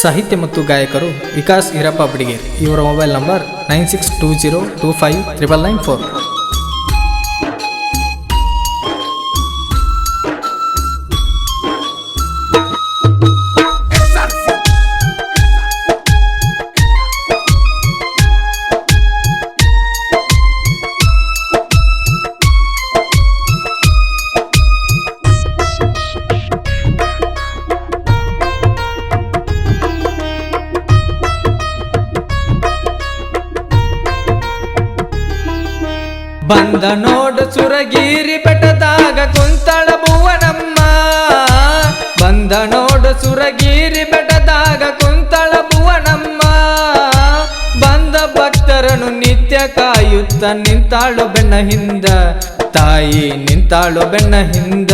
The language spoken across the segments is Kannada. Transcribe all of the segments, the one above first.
ಸಾಹಿತ್ಯ ಮತ್ತು ಗಾಯಕರು ವಿಕಾಸ್ ಈರಪ್ಪ ಬಡಿಗೇರಿ. ಇವರ mobile number nine six two zero two five triple nine four. ಬಂದ ನೋಡು ಸುರಗಿರಿ ಬೆಟ್ಟದಾಗ ಕುಂತಳ ಭುವನಮ್ಮ. ಬಂದ ನೋಡು ಸುರಗಿರಿ ಬೆಟ್ಟದಾಗ ಕುಂತಳ ಭುವನಮ್ಮ. ಬಂದ ಭಕ್ತರನ್ನು ನಿತ್ಯ ಕಾಯುತ್ತ ನಿಂತಾಳು ಬೆನ್ನ ಹಿಂದ. ತಾಯಿ ನಿಂತಾಳು ಬೆನ್ನ ಹಿಂದ.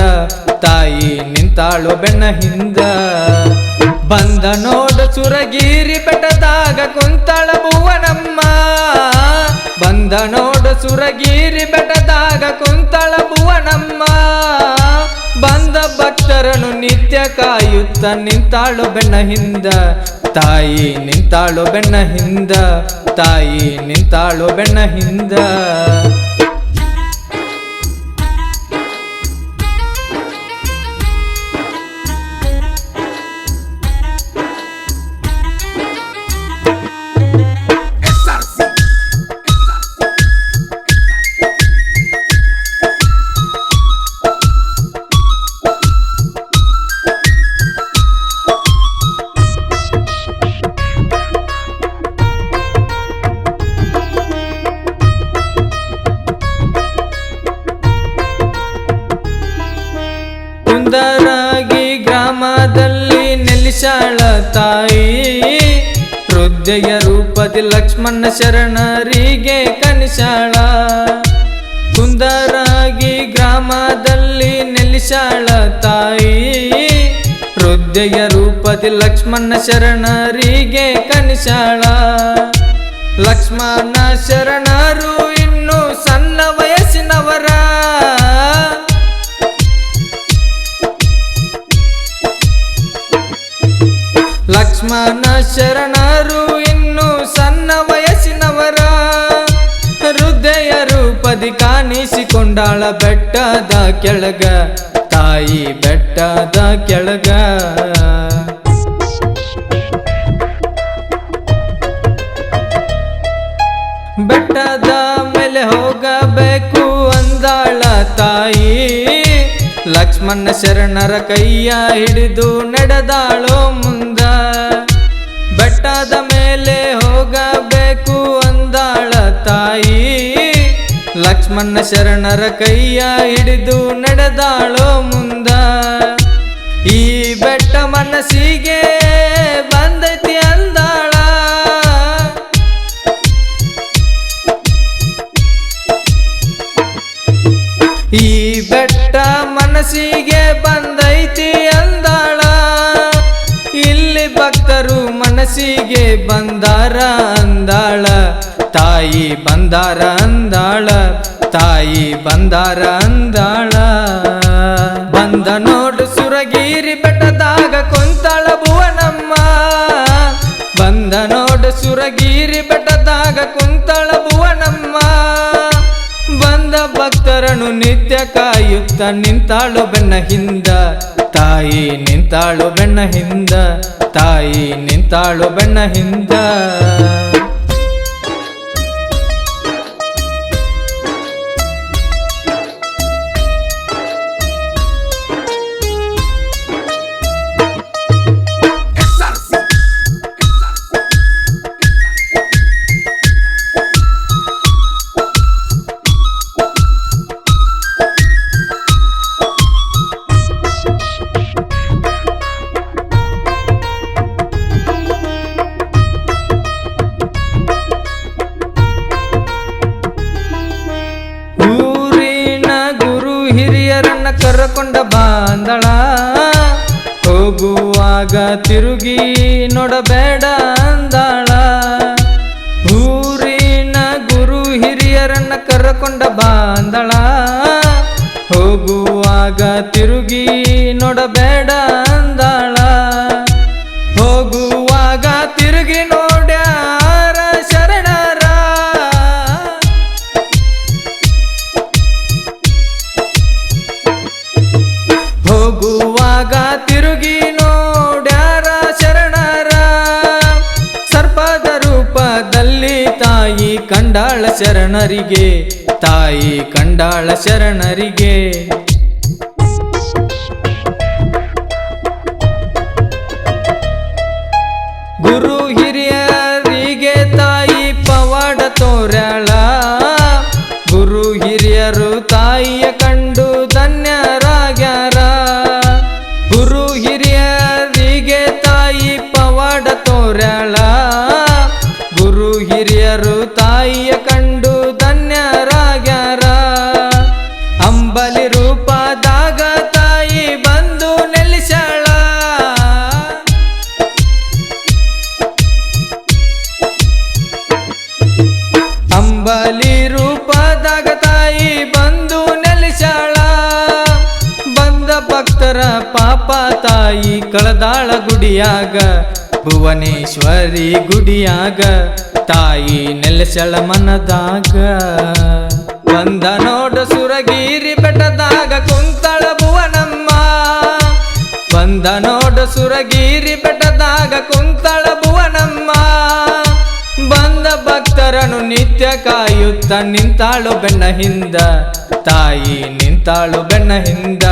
ತಾಯಿ ನಿಂತಾಳು ಬೆನ್ನ ಹಿಂದ. ಬಂದ ನೋಡು ಸುರಗಿರಿ ಬೆಟ್ಟದಾಗ ಕುಂತಳ ಭುವನಮ್ಮ. ಬಂದ ನೋಡು ಸುರಗಿರಿ ಬೆಟ್ಟದಾಗ ಕುಂತಳ ಭುವನಮ್ಮ. ಬಂದ ಭಕ್ತರನು ನಿತ್ಯ ಕಾಯುತ್ತ ನಿಂತಾಳು ಬೆನ್ನ ಹಿಂದ. ತಾಯಿ ನಿಂತಾಳು ಬೆನ್ನ ಹಿಂದ. ತಾಯಿ ನಿಂತಾಳು ಬೆನ್ನ ಹಿಂದ. ಸುಂದರಾಗಿ ಗ್ರಾಮದಲ್ಲಿ ನೆಲೆಸಾಳ ತಾಯಿ. ಹೃದಯ ರೂಪದಿ ಲಕ್ಷ್ಮಣ ಶರಣರಿಗೆ ಕನಿಸಾಳ. ಸುಂದರಾಗಿ ಗ್ರಾಮದಲ್ಲಿ ನೆಲೆಸಾಳ ತಾಯಿ. ಹೃದಯ ರೂಪದಿ ಲಕ್ಷ್ಮಣ ಶರಣರಿಗೆ ಕನಿಸಾಳ. ಲಕ್ಷ್ಮಣ ಶರಣರು ಲಕ್ಷ್ಮಣ ಶರಣರು ಇನ್ನು ಸಣ್ಣ ವಯಸ್ಸಿನವರ. ಹೃದಯ ರೂಪದಿ ಕಾಣಿಸಿಕೊಂಡಾಳ ಬೆಟ್ಟದ ಕೆಳಗ, ತಾಯಿ ಬೆಟ್ಟದ ಕೆಳಗ. ಬೆಟ್ಟದ ಮೇಲೆ ಹೋಗಬೇಕು ಅಂದಾಳ ತಾಯಿ. ಲಕ್ಷ್ಮಣ ಶರಣರ ಕೈಯ ಹಿಡಿದು ನಡೆದಾಳೋ ಮುಂದ. ಬೆಟ್ಟದ ಮೇಲೆ ಹೋಗಬೇಕು ಅಂದಾಳ ತಾಯಿ. ಲಕ್ಷ್ಮಣ ಶರಣರ ಕೈಯ ಹಿಡಿದು ನಡೆದಾಳೋ ಮುಂದ. ಈ ಬೆಟ್ಟ ಮನಸ್ಸಿಗೆ ಬಂದೈತಿ ಅಂದಾಳ. ಈ ಬೆಟ್ಟ ಮನಸ್ಸಿಗೆ ಬಂದೈತಿ ಮನಸ್ಸಿಗೆ ಬಂದಾರ ಅಂದಾಳ. ತಾಯಿ ಬಂದಾರ ಅಂದಾಳ. ತಾಯಿ ಬಂದಾರ ಅಂದಾಳ. ಬಂದ ನೋಡು ಸುರಗಿರಿ ಬೆಟ್ಟದಾಗ ಕುಂತಾಳ ಭುವನಮ್ಮ. ಬಂದ ನೋಡು ಸುರಗಿರಿ ಬೆಟ್ಟದಾಗ ಕುಂತಾಳ ಭಕ್ತರನ್ನು ನಿತ್ಯ ಕಾಯುತ್ತ ನಿಂತಾಳು ಬೆನ್ನ ಹಿಂದ. ತಾಯಿ ನಿಂತಾಳು ಬೆನ್ನ ಹಿಂದ. ತಾಯಿ ನಿಂತಾಳು ಬೆನ್ನ ಹಿಂದ. ಕರ್ಕೊಂಡ ಬಾಂದಳ. ಹೋಗುವಾಗ ತಿರುಗಿ ನೋಡಬೇಡ ಅಂದಾಳ. ಊರಿನ ಗುರು ಹಿರಿಯರನ್ನ ಕರಕೊಂಡ ಬಾಂದಳ. ಹೋಗುವಾಗ ತಿರುಗಿ ನೋಡಬೇಡ ತಿರುಗಿ ನೋಡ್ಯಾರ ಶರಣರ. ಸರ್ಪದ ರೂಪದಲ್ಲಿ ತಾಯಿ ಕಂಡಾಳ ಶರಣರಿಗೆ ತಾಯಿ ಕಂಡಾಳ ಶರಣರಿಗೆ. ತೋರ್ಯಾಳ ಗುರು ಹಿರಿಯರು ತಾಯಿಯ ಕಂಡು ಧನ್ಯರಾಗ್ಯಾರ. ಅಂಬಲಿ ರೂಪದಾಗ ತಾಯಿ ಬಂದು ನೆಲೆಸಳ ಅಂಬಲಿ ರೂಪದಾಗ ತಾಯಿ ಬಂದು ನೆಲೆಸಳ ಬಂದ ಭಕ್ತರ ಪಾಪ ತಾಯಿ ಕಳದಾಳ ಗುಡಿಯಾಗ ಭುವನೇಶ್ವರಿ ಗುಡಿಯಾಗ, ತಾಯಿ ನೆಲೆಸಳ ಮನದಾಗ. ಬಂದ ನೋಡ ಸುರಗಿರಿ ಬೆಟ್ಟದಾಗ ಕುಂತಳ ಭುವನಮ್ಮ. ಬಂದ ನೋಡ ಸುರಗಿರಿ ಬೆಟ್ಟದಾಗ ಕುಂತಳ ಭುವನಮ್ಮ. ಬಂದ ಭಕ್ತರನು ನಿತ್ಯ ಕಾಯುತ್ತ ನಿಂತಾಳು ಬೆನ್ನ ಹಿಂದ. ತಾಯಿ ನಿಂತಾಳು ಬೆನ್ನ ಹಿಂದ,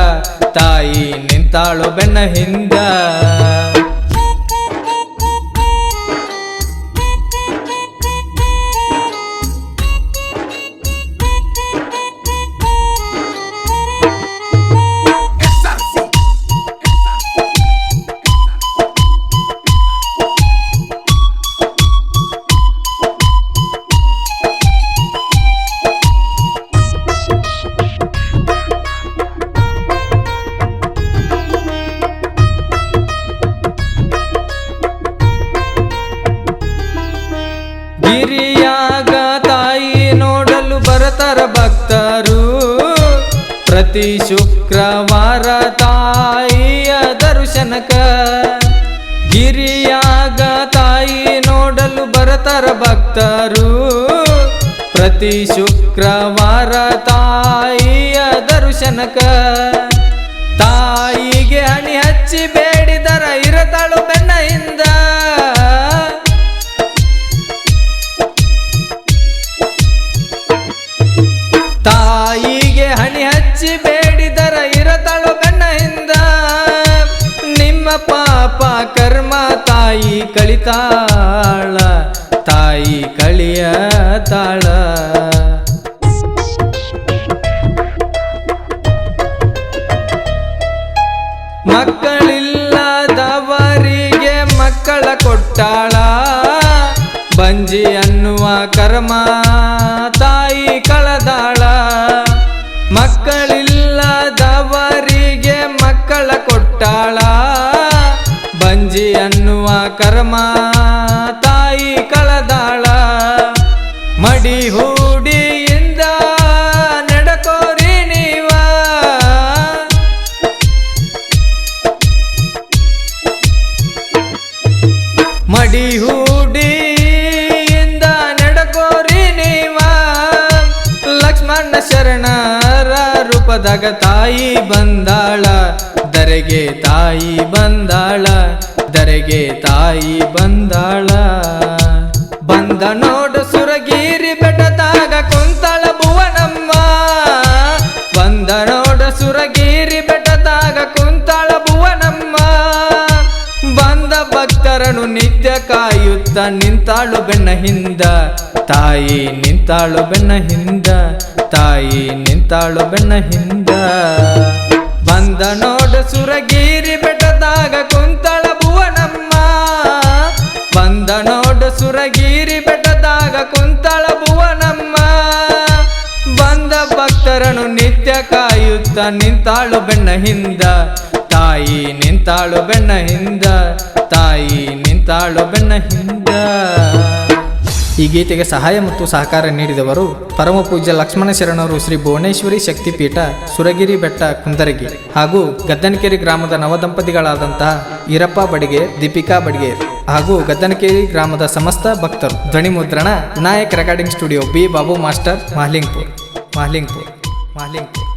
ತಾಯಿ ನಿಂತಾಳು ಬೆನ್ನ ಹಿಂದ. ಪ್ರತಿ ಶುಕ್ರವಾರ ತಾಯಿಯ ದರ್ಶನಕ ಗಿರಿಯಾಗ ತಾಯಿ ನೋಡಲು ಬರತರ ಭಕ್ತರು. ಪ್ರತಿ ಶುಕ್ರವಾರ ತಾಯಿಯ ದರ್ಶನಕ ತಾಯಿಗೆ ಹಣಿ ಹಚ್ಚಿ ಕಳಿತಾಳ, ತಾಯಿ ಕಳಿಯ ತಾಳ. ಮಕ್ಕಳಿಲ್ಲದವರಿಗೆ ಮಕ್ಕಳ ಕೊಟ್ಟಾಳ, ಬಂಜಿ ಅನ್ನುವ ಕರ್ಮ ತಾಯಿ ಕಳದಾಳ. ಮಕ್ಕಳಿಲ್ಲದವರಿಗೆ ಮಕ್ಕಳ ಕೊಟ್ಟಾಳ ರೂಪದಾಗ ತಾಯಿ ಬಂದಾಳ, ದರೆಗೆ ತಾಯಿ ಬಂದಾಳ, ದರೆಗೆ ತಾಯಿ ಬಂದಾಳ. ಬಂದ ನೋಡ ಸುರಗಿರಿ ಬೆಟ್ಟದಾಗ ಕುಂತಳ ಭುವನಮ್ಮ. ಬಂದ ನೋಡ ಸುರಗಿರಿ ಬೆಟ್ಟದಾಗ ಕುಂತಳ ಭುವನಮ್ಮ. ಬಂದ ಭಕ್ತರನು ನಿತ್ಯ ಕಾಯುತ್ತ ನಿಂತಾಳು ಬೆನ್ನ ಹಿಂದ, ತಾಯಿ ನಿಂತಾಳು ಬೆನ್ನ ಹಿಂದ. ತಾಯಿ ನಿಂತಾಳು ಬೆನ್ನ ಹಿಂದ ಬಂದ ನೋಡ ಸುರಗಿರಿ ಬೆಟ್ಟದಾಗ ಕುಂತಳ ಭುವನಮ್ಮ. ಬಂದ ನೋಡ ಸುರಗಿರಿ ಬೆಟ್ಟದಾಗ ಕುಂತಳ ಭುವನಮ್ಮ. ಬಂದ ಭಕ್ತರನು ನಿತ್ಯ ಕಾಯುತ್ತ ನಿಂತಾಳು ಬೆನ್ನ ಹಿಂದ. ತಾಯಿ ನಿಂತಾಳು ಬೆನ್ನ ಹಿಂದ. ತಾಯಿ ನಿಂತಾಳು ಬೆನ್ನ ಹಿಂದ. ಈ ಗೀತೆಗೆ ಸಹಾಯ ಮತ್ತು ಸಹಕಾರ ನೀಡಿದವರು ಪರಮ ಪೂಜ್ಯ ಲಕ್ಷ್ಮಣ ಶರಣರು ಶ್ರೀ ಭುವನೇಶ್ವರಿ ಶಕ್ತಿಪೀಠ, ಸುರಗಿರಿ ಬೆಟ್ಟ, ಕುಂದರಗಿ ಹಾಗೂ ಗದ್ದನಕೇರಿ ಗ್ರಾಮದ ನವದಂಪತಿಗಳಾದಂತಹ ಈರಪ್ಪ ಬಡಿಗೆ, ದೀಪಿಕಾ ಬಡಿಗೆ ಹಾಗೂ ಗದ್ದನಕೇರಿ ಗ್ರಾಮದ ಸಮಸ್ತ ಭಕ್ತರು. ಧ್ವನಿ ಮುದ್ರಣ Nayak recording studio B Babu master, Mahalingpur Mahalingpur Mahalingpur